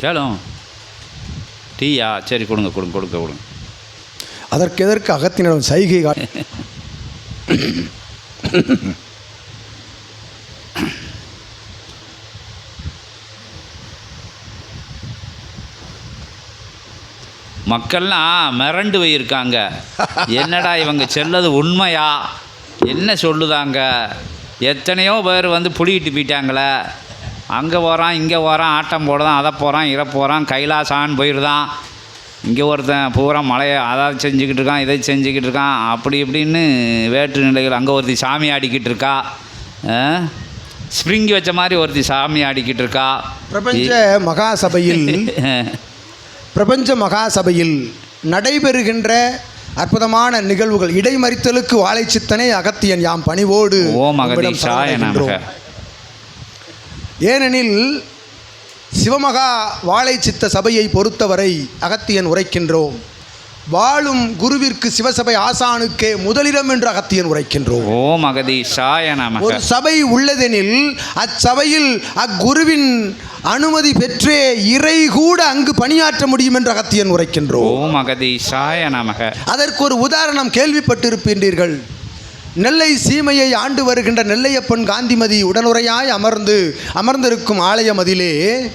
கேளும். டீயா? சரி கொடுங்க கொடுங்க கொடுங்க கொடுங்க. அதற்கு எதற்கு அகத்தினிடம் சைகை கா மக்கள்லாம் மிரண்டு போயிருக்காங்க. என்னடா இவங்க செல்லது உண்மையா? என்ன சொல்லுதாங்க? எத்தனையோ பேர் வந்து புளிகிட்டு போயிட்டாங்களே. அங்கே போகிறான் இங்கே போகிறான் ஆட்டம் போடுதான் அதை போகிறான் இதை போகிறான் கைலாசான்னு போயிடுதான் இங்கே ஒருத்தன் பூரா மலையை அதை செஞ்சுக்கிட்டு இருக்கான் இதை செஞ்சுக்கிட்டு இருக்கான் அப்படி இப்படின்னு வேற்று நிலைகள். அங்கே ஒருத்தி சாமி ஆடிக்கிட்டு இருக்கா ஸ்ப்ரிங் வச்ச மாதிரி ஒருத்தி சாமி ஆடிக்கிட்டு இருக்கா. பிரபஞ்ச மகாசபையில் பிரபஞ்ச மகாசபையில் நடைபெறுகின்ற அற்புதமான நிகழ்வுகள். இடைமறித்தலுக்கு வாழைச்சித்தனை அகத்தியன் யாம் பணிவோடு ஓம். நமக. ஏனெனில் சிவமகா வாழைச்சித்த சபையை பொறுத்தவரை அகத்தியன் உரைக்கின்றோம். வாழும் குருவிற்கு சிவசபை ஆசானுக்கே முதலிடம் என்று அகத்தியன் உரைக்கின்றோம். ஓம் அகதீஷாய நமக. ஒரு சபை உள்ளதெனில் அச்சபையில் அக்குருவின் அனுமதி பெற்றே இறை கூட அங்கு பணியாற்ற முடியும் என்று அகத்தியன் உரைக்கின்றோம். ஓம் அகதீஷாய நமக. அதற்கு ஒரு உதாரணம் கேள்விப்பட்டிருப்பீர்கள் நெல்லை சீமையை ஆண்டு வருகின்ற நெல்லையப்பன் காந்திமதி உடனுரையாய் அமர்ந்து அமர்ந்திருக்கும் ஆலயமதிலே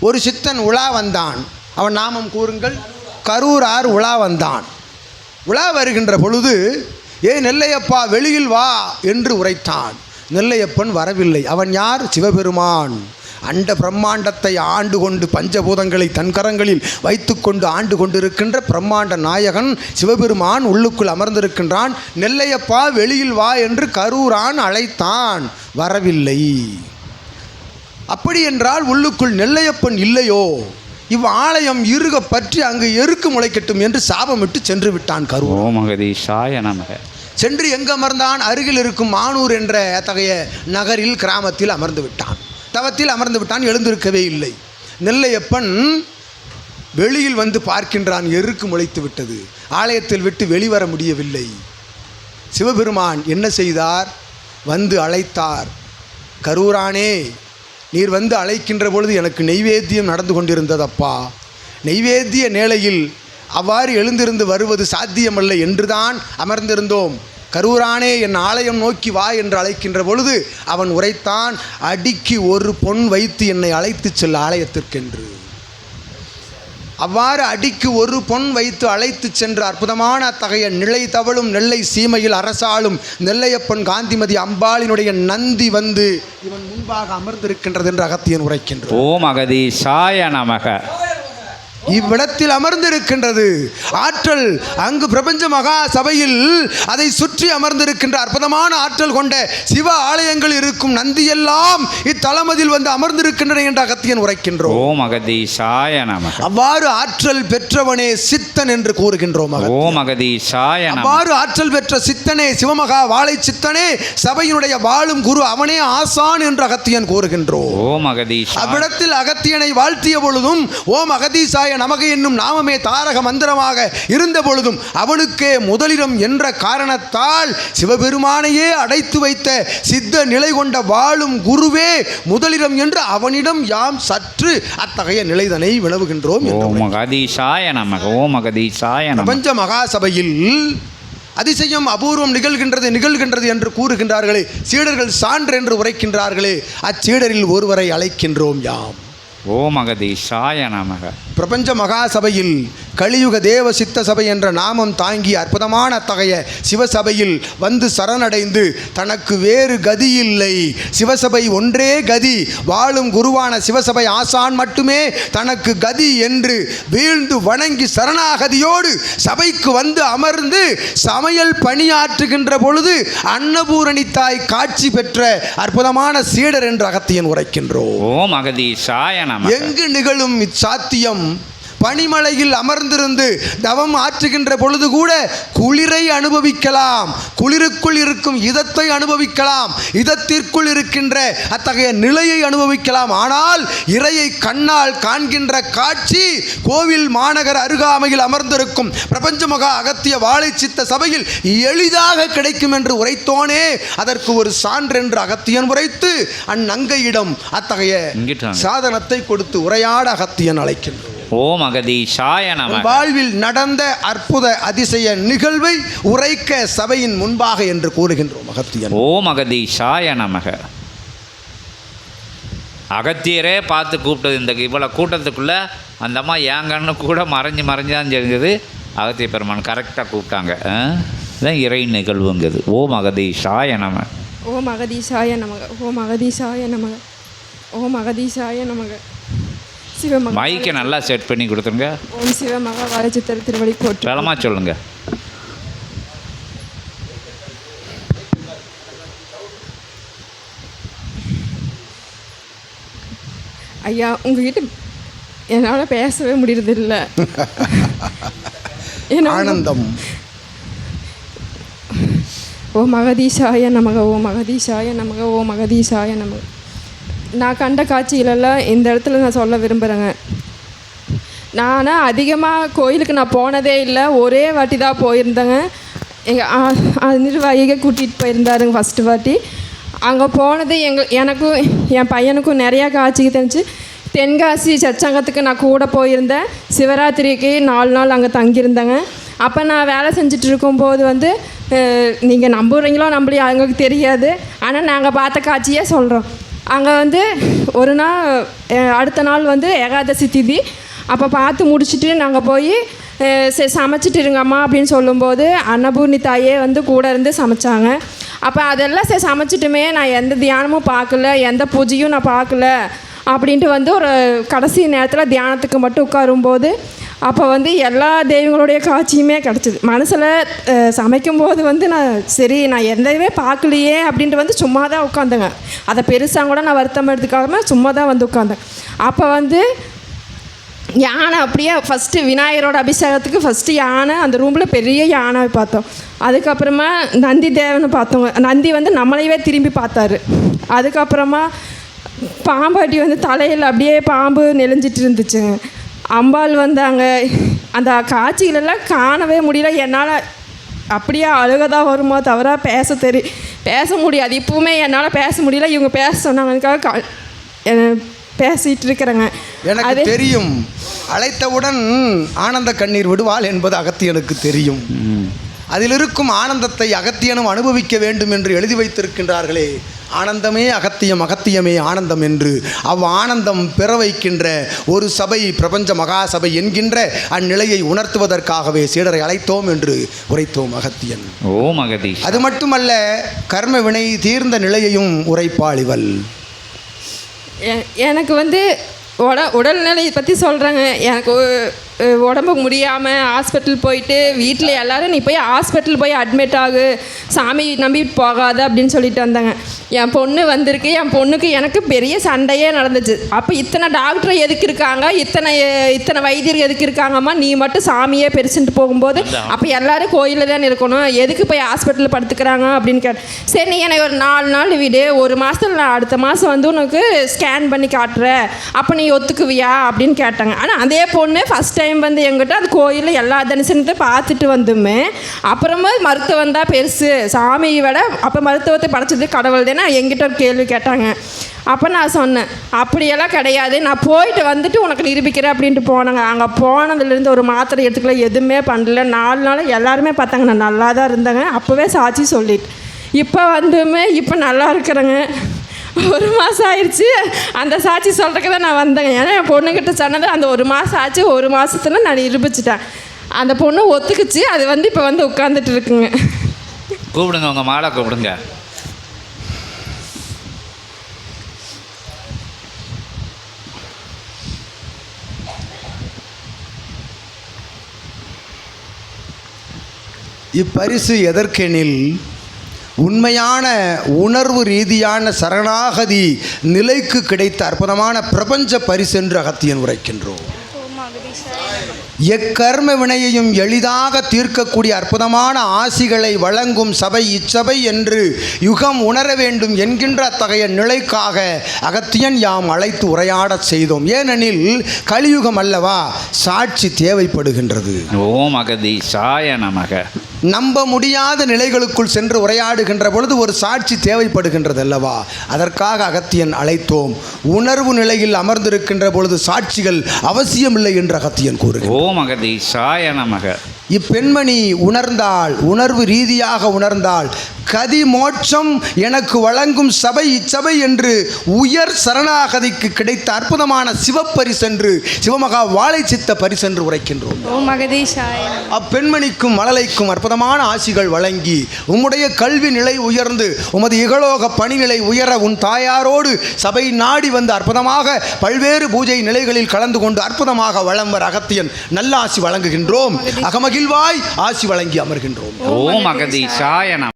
ஒரு சித்தன் உலா வந்தான். அவன் நாமம் கூறுங்கள் கரூரார் உலா வந்தான். உலா வருகின்ற பொழுது ஏ நெல்லையப்பா வெளியில் வா என்று உரைத்தான். நெல்லையப்பன் வரவில்லை. அவன் யார்? சிவபெருமான். அண்ட பிரம்மாண்டத்தை ஆண்டு கொண்டு பஞ்சபூதங்களை தன் கரங்களில் வைத்துக்கொண்டு ஆண்டு கொண்டிருக்கின்ற பிரம்மாண்ட நாயகன் சிவபெருமான் உள்ளுக்குள் அமர்ந்திருக்கின்றான் நெல்லையப்பா வெளியில் வா என்று கரூரான் அழைத்தான். வரவில்லை. அப்படி என்றால் உள்ளுக்குள் நெல்லையப்பன் இல்லையோ? இவ் ஆலயம் இருக பற்றி அங்கு எருக்கு முளைக்கட்டும் என்று சாபமிட்டு சென்று விட்டான் கரூர். ஓம் அகதீஷாய நமக. சென்று எங்கு அமர்ந்தான் அருகில் இருக்கும் மானூர் என்ற அத்தகைய நகரில் கிராமத்தில் அமர்ந்து விட்டான் தவத்தில் அமர்ந்து விட்டான் எழுந்திருக்கவே இல்லை. நெல்லையப்பன் வெளியில் வந்து பார்க்கின்றான் எருக்கு முளைத்து விட்டது. ஆலயத்தில் விட்டு வெளிவர முடியவில்லை. சிவபெருமான் என்ன செய்தார்? வந்து அழைத்தார். கரூரானே நீர் வந்து அழைக்கின்ற பொழுது எனக்கு நெய்வேத்தியம் நடந்து கொண்டிருந்ததப்பா? நெய்வேத்திய நேலையில் அவ்வாறு எழுந்திருந்து வருவது சாத்தியமல்ல என்றுதான் அமர்ந்திருந்தோம். கரூரானே என் ஆலயம் நோக்கி வா என்று அழைக்கின்ற பொழுது அவன் உரைத்தான் அடிக்கு ஒரு பொன் வைத்து என்னை அழைத்து செல்ல ஆலயத்திற்கென்று. அவ்வாறு அடிக்கு ஒரு பொன் வைத்து அழைத்து சென்ற அற்புதமான அத்தகைய நிலை தவழும் நெல்லை சீமையில் அரசாளும் நெல்லையப்பன் காந்திமதி அம்பாளினுடைய நந்தி வந்து இவன் முன்பாக அமர்ந்திருக்கின்றது என்று அகத்தியன் உரைக்கின்றான். ஓம் அகதீஷாய நமக. இவ்விடத்தில் அமர்ந்திருக்கின்றது. ஆற்றல் அங்கு பிரபஞ்ச மகா சபையில் அதை சுற்றி அமர்ந்திருக்கின்ற அற்புதமான ஆற்றல் கொண்ட சிவ ஆலயங்கள் இருக்கும் நந்தியெல்லாம் இத்தலமதில் வந்து அமர்ந்திருக்கின்றன என்று அகத்தியன் உரைக்கின்றோம். ஓம் அவ்வாறு ஆற்றல் பெற்றவனே சித்தன் என்று கூறுகின்றோம். ஓம் அகதீஷாய நமக அவ்வாறு ஆற்றல் பெற்ற சித்தனே சிவமகா வாழை சித்தனே சபையினுடைய வாழும் குரு அவனே ஆசான் என்று அகத்தியன் கூறுகின்றோம். ஓம் அகதீஷா அவ்விடத்தில் அகத்தியனை வாழ்த்திய பொழுதும் ஓம் அகதீசாய நமக என்னும் நாமமே தாரக மந்திரமாக இருந்த பொழுதும் அவனுக்கே முதலிடம் என்ற காரணத்தால் சிவபெருமானையே அடைத்து வைத்த சித்த நிலை கொண்ட வாழும் குருவே முதலிடம் என்று அவனிடம் யாம் சற்று அத்தகைய நிலைதனை வினவுகின்றோம் பிரபஞ்ச மகாசபையில் அதிசயம் அபூர்வம் நிகழ்கின்றது நிகழ்கின்றது என்று கூறுகின்றார்களே. சீடர்கள் சான்று என்று உரைக்கின்றார்களே. அச்சீடரில் ஒருவரை அழைக்கின்றோம் யாம். ஓ மகதீஷாய நமக. பிரபஞ்ச மகாசபையில் கலியுக தேவ சித்த சபை என்ற நாமம் தாங்கி அற்புதமான அத்தகைய சிவசபையில் வந்து சரணடைந்து தனக்கு வேறு கதி இல்லை. சிவசபை ஒன்றே கதி. வாழும் குருவான சிவசபை ஆசான் மட்டுமே தனக்கு கதி என்று வீழ்ந்து வணங்கி சரணாகதியோடு சபைக்கு வந்து அமர்ந்து சமையல் பணியாற்றுகின்ற பொழுது அன்னபூரணி தாய் காட்சி பெற்ற அற்புதமான சீடர் என்று அகத்தியன் உரைக்கின்றோம். ஓம் அகதீஷாய நமக. எங்கு நிகழும் இச்சாத்தியம் பனிமலையில் அமர்ந்திருந்து தவம் ஆற்றுகின்ற பொழுது கூட குளிரை அனுபவிக்கலாம். குளிருக்குள் இருக்கும் இதத்தை அனுபவிக்கலாம். இதத்திற்குள் இருக்கின்ற அத்தகைய நிலையை அனுபவிக்கலாம். ஆனால் இறையை கண்ணால் காண்கின்ற காட்சி கோவில் மாநகர் அருகாமையில் அமர்ந்திருக்கும் பிரபஞ்ச மகா அகத்திய வாழை சித்த சபையில் எளிதாக கிடைக்கும் என்று உரைத்தோனே. அதற்கு ஒரு சான்றென்று அகத்தியன் உரைத்து அந்நங்கையிடம் அத்தகைய. சாதனத்தை கொடுத்து உரையாட அகத்தியன் அழைக்கின்றோம் ஓம் அகதீஷாய நம வாழ்வில் நடந்த அற்புத அதிசய நிகழ்வை உரைக்க சபையின் முன்பாக என்று கூறுகின்றோம் அகத்தியன் ஓம் அகதீஷாய நமக. அகத்தியரே பார்த்து கூப்பிட்டது இந்த இவ்வளோ கூட்டத்துக்குள்ளே அந்த அம்மா ஏங்கன்னு கூட மறைஞ்சு மறைஞ்சு தான் தெரிஞ்சது. அகத்திய பெருமான் கரெக்டாக கூப்பிட்டாங்க. ஆ? இதான் இறை நிகழ்வுங்கிறது. ஓம் அகதீஷாய நம ஓம் அகதீசாய நமக. ஓம் அகதீசாய நமக. ஓம் அகதீசாய நமக. சிவமக மைக்கை நல்லா செட் பண்ணி கொடுத்துருங்க. ஓம் சிவமக வாழச்சித்தர் திருவடி போற்று வேலமாக சொல்லுங்க. ஐயா உங்ககிட்ட என்னால் பேசவே முடியறதில்ல. ஆனந்தம். ஓ மகதீஷாய நமக ஓ மகதீஷாய நமக ஓ மகதீஷாய நமக. நான் கண்ட காட்சிகளெல்லாம் இந்த இடத்துல நான் சொல்ல விரும்புகிறேங்க நான் அதிகமாக கோயிலுக்கு நான் போனதே இல்லை. ஒரே வாட்டி தான் போயிருந்தேங்க. எங்கள் நிர்வாகிக கூட்டிகிட்டு போயிருந்தாருங்க ஃபஸ்ட்டு வாட்டி. அங்கே போனது எங்கள் எனக்கும் என் பையனுக்கும் நிறையா காட்சிக்கு தெரிஞ்சு தென்காசி சச்சங்கத்துக்கு நான் கூட போயிருந்தேன். சிவராத்திரிக்கு நாலு நாள் அங்கே தங்கியிருந்தேங்க. அப்போ நான் வேலை செஞ்சுட்டு இருக்கும்போது வந்து நீங்கள் நம்புறீங்களோ நம்பலையோ அவங்களுக்கு தெரியாது. ஆனால் நாங்கள் பார்த்த காட்சியே சொல்கிறோம் அங்கே வந்து ஒரு நாள் அடுத்த நாள் வந்து ஏகாதசி திதி. அப்போ பார்த்து முடிச்சுட்டு நாங்கள் போய் சரி சமைச்சிட்டு இருங்கம்மா அப்படின்னு சொல்லும்போது அன்னபூர்ணி தாயே வந்து கூட இருந்து சமைச்சாங்க. அப்போ அதெல்லாம் சரி சமைச்சிட்டுமே நான் எந்த தியானமும் பார்க்கல எந்த பூஜையும் நான் பார்க்கல அப்படின்ட்டு வந்து ஒரு கடைசி நேரத்தில் தியானத்துக்கு மட்டும் உட்காரும்போது அப்போ வந்து எல்லா தெய்வங்களுடைய காட்சியுமே கிடச்சிது. மனசில் சமைக்கும்போது வந்து நான் சரி நான் எந்தவே பார்க்கலையே அப்படின்ட்டு வந்து சும்மா தான் உட்காந்துங்க அதை பெருசாக கூட நான் வருத்தம் எடுத்துக்காம சும்மா தான் வந்து உட்காந்தேன் அப்போ வந்து யானை அப்படியே ஃபஸ்ட்டு விநாயகரோட அபிஷேகத்துக்கு ஃபஸ்ட்டு யானை அந்த ரூமில் பெரிய யானை பார்த்தோம். அதுக்கப்புறமா நந்தி தேவனை பார்த்தோங்க நந்தி வந்து நம்மளையவே திரும்பி பார்த்தாரு. அதுக்கப்புறமா பாம்பாட்டி வந்து தலையில் அப்படியே பாம்பு நெளிஞ்சிட்டு இருந்துச்சுங்க. அம்பாள் வந்தாங்க. அந்த காட்சிகளெல்லாம் காணவே முடியல. என்னால் அப்படியே அழுகதான் வருமோ? தவிர பேச தெரி பேச முடியாது. இப்போவுமே என்னால் பேச முடியல. இவங்க பேச சொன்னாங்கக்காக கா அஹ் பேசிகிட்டு இருக்கிறேங்க. எனக்கு தெரியும். அழைத்தவுடன் ஆனந்த கண்ணீர் விடுவாள் என்பது அகத்தியனுக்கு தெரியும். அதில் இருக்கும் ஆனந்தத்தை அகத்தியனும் அனுபவிக்க வேண்டும் என்று எழுதி வைத்திருக்கின்றார்களே. ஆனந்தமே அகத்தியம் அகத்தியமே ஆனந்தம் என்று. அவ் ஆனந்தம் பெற வைக்கின்ற ஒரு சபை பிரபஞ்ச மகா சபை என்கின்ற அந்நிலையை உணர்த்துவதற்காகவே சீடரை அழைத்தோம் என்று உரைத்தோம் அகத்தியன். ஓம் அகதீஷ் அது மட்டுமல்ல கர்ம வினை தீர்ந்த நிலையையும் உரைப்பாள் இவள் எனக்கு வந்து உட உடல்நிலையை பற்றி சொல்கிறேங்க எனக்கு ஒ- அஹ் உடம்பு முடியாமல் ஹாஸ்பிட்டல் போயிட்டு வீட்டில் எல்லாரும் நீ போய் ஹாஸ்பிட்டல் போய் அட்மிட் ஆகு. சாமி நம்பிட்டு போகாத அப்படின்னு சொல்லிட்டு வந்தாங்க. என் பொண்ணு வந்திருக்கு. என் பொண்ணுக்கு எனக்கு பெரிய சண்டையே நடந்துச்சு. அப்போ இத்தனை டாக்டர் எதுக்கு இருக்காங்க? இத்தனை இத்தனை வைத்தியர் எதுக்கு இருக்காங்கம்மா? நீ மட்டும் சாமியே பெருசுன்ட்டு போகும்போது அப்போ எல்லாரும் கோயிலில் தானே இருக்கணும். எதுக்கு போய் ஹாஸ்பிட்டலில் படுத்துக்கிறாங்க? அப்படின்னு கேட்டேன் சரி நீ எனக்கு ஒரு நாலு நாள் விடு. ஒரு மாதத்தில் நான் அடுத்த மாதம் வந்து உனக்கு ஸ்கேன் பண்ணி காட்டுறேன். அப்போ நீ ஒத்துக்குவியா? அப்படின்னு கேட்டாங்க. ஆனால் அதே பொண்ணு ஃபஸ்ட் டைம் வந்து எங்கிட்ட அது கோயிலில் எல்லா தரிசனத்தையும் பார்த்துட்டு வந்துமே. அப்புறமா மருத்துவம் தான் பெருசு. சாமியை விட அப்போ மருத்துவத்தை படைச்சது கடவுள் தானே எங்கிட்ட ஒரு கேள்வி கேட்டாங்க. அப்போ நான் சொன்னேன் அப்படியெல்லாம் கிடையாது. நான் போயிட்டு வந்துட்டு உனக்கு நிரூபிக்கிறேன் அப்படின்ட்டு போனாங்க. அங்கே போனதுலேருந்து ஒரு மாத்திரை எடுத்துக்கல எதுவுமே பண்ணல. நாலு நாள் எல்லாருமே பார்த்தாங்க. நான் நல்லா தான் இருந்தேங்க. அப்போவே சாட்சி சொல்லிட்டு இப்போ வந்துமே இப்போ நல்லா இருக்கிறேங்க. ஒரு மாதம் ஆயிடுச்சு அந்த சாட்சி சொல்கிறதுக்கு தான் நான் வந்தேங்க ஏன்னா என் பொண்ணுக்கிட்ட சொன்னது அந்த ஒரு மாதம் ஆச்சு ஒரு மாதத்துல நான் நிரூபிச்சிட்டேன். அந்த பொண்ணு ஒத்துக்குச்சு. அது வந்து இப்போ வந்து உட்காந்துட்டு இருக்குங்க. கூப்பிடுங்க உங்கள் மாலை கூப்பிடுங்க. இப்பரிசு எதற்கெனில் உண்மையான உணர்வு ரீதியான சரணாகதி நிலைக்கு கிடைத்த அற்புதமான பிரபஞ்ச பரிசு என்று அகத்தியன் உரைக்கின்றோம். எக்கர்ம வினையையும் எளிதாக தீர்க்கக்கூடிய அற்புதமான ஆசிகளை வழங்கும் சபை இச்சபை என்று யுகம் உணர வேண்டும் என்கின்ற அத்தகைய நிலைக்காக அகத்தியன் யாம் அழைத்து உரையாடச் செய்தோம். ஏனெனில் கலியுகம் அல்லவா சாட்சி தேவைப்படுகின்றது. ஓம் அகதி சாய நமக. நம்ப முடியாத நிலைகளுக்குள் சென்று உரையாடுகின்ற பொழுது ஒரு சாட்சி தேவைப்படுகின்றது அல்லவா அதற்காக அகத்தியன் அழைத்தோம். உணர்வு நிலையில் அமர்ந்திருக்கின்ற பொழுது சாட்சிகள் அவசியமில்லை என்று அகத்தியன் கூறுகிறார் ஓம் அகதீஷாய நமக. இப்பெண்மணி உணர்ந்தாள் உணர்வு ரீதியாக உணர்ந்தாள் கதி மோட்சம் எனக்கு வழங்கும் சபை இச்சபை என்று உயர் சரணாகதிக்கு கிடைத்த அற்புதமான சிவப்பரிசென்று சிவமகா வாழை சித்த பரிசென்று உரைக்கின்றோம். அப்பெண்மணிக்கும் மழலைக்கும் அற்புதமான ஆசிகள் வழங்கி உம்முடைய கல்வி நிலை உயர்ந்து உமது இகலோக பணிநிலை உயர உன் தாயாரோடு சபை நாடி வந்து அற்புதமாக பல்வேறு பூஜை நிலைகளில் கலந்து கொண்டு அற்புதமாக வளம் வர அகத்தியன் நல்ல ஆசி வழங்குகின்றோம் மகிழ்வாய். ஆசி வழங்கி அமர்கின்றோம். ஓம் அகதீஷாய நம